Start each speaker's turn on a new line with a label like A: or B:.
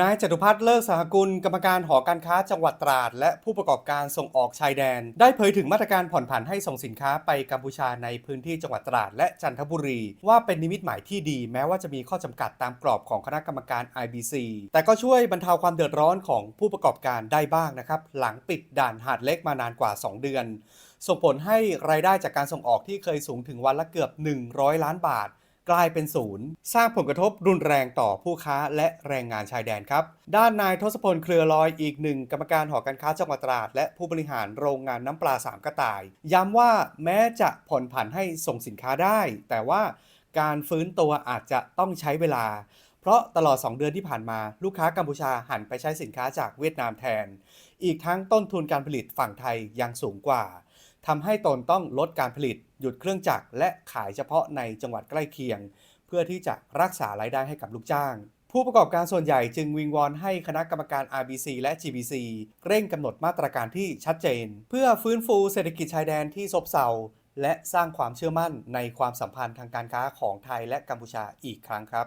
A: นายจตุพัฒน์เลิกสหกุลกรรมการหอการค้าจังหวัดตราด และผู้ประกอบการส่งออกชายแดน ได้เผยถึงมาตรการผ่อนผันให้ส่งสินค้าไปกัมพูชาในพื้นที่จังหวัดตราด และจันทบุรี ว่าเป็นนิมิตหมายที่ดี แม้ว่าจะมีข้อจำกัดตามกรอบของคณะกรรมการ IBC แต่ก็ช่วยบรรเทาความเดือดร้อนของผู้ประกอบการได้บ้างนะครับหลังปิดด่านหาดเล็กมานานกว่า 2 เดือน ส่งผลให้รายได้จากการส่งออกที่เคยสูงถึงวันละเกือบ 100 ล้านบาท กลายเป็นศูนย์สร้างผลกระทบรุนแรงต่อผู้ค้าและแรงงานชายแดนครับ ด้านนายทศพลเครือลอยอีกหนึ่งกรรมการหอการค้าจังหวัดตราด และผู้บริหารโรงงานน้ำปลาสามกระต่าย ย้ำว่าแม้จะผ่อนผันให้ส่งสินค้าได้ แต่ว่าการฟื้นตัวอาจจะต้องใช้เวลา เพราะตลอด 2 เดือนที่ผ่านมาลูกค้ากัมพูชาหันไปใช้สินค้าจากเวียดนามแทน อีกทั้งต้นทุนการผลิตฝั่งไทยยังสูงกว่า ทำให้ตนต้องลดการผลิต หยุดเครื่องจักร และขายเฉพาะในจังหวัดใกล้เคียง เพื่อที่จะรักษารายได้ให้กับลูกจ้าง ผู้ประกอบการส่วนใหญ่จึงวิงวอนให้คณะกรรมการ RBC และ GBC เร่งกำหนดมาตรการที่ชัดเจน เพื่อฟื้นฟูเศรษฐกิจชายแดนที่ซบเซาและสร้างความเชื่อมั่นในความสัมพันธ์ทางการค้าของไทยและกัมพูชาอีกครั้งครับ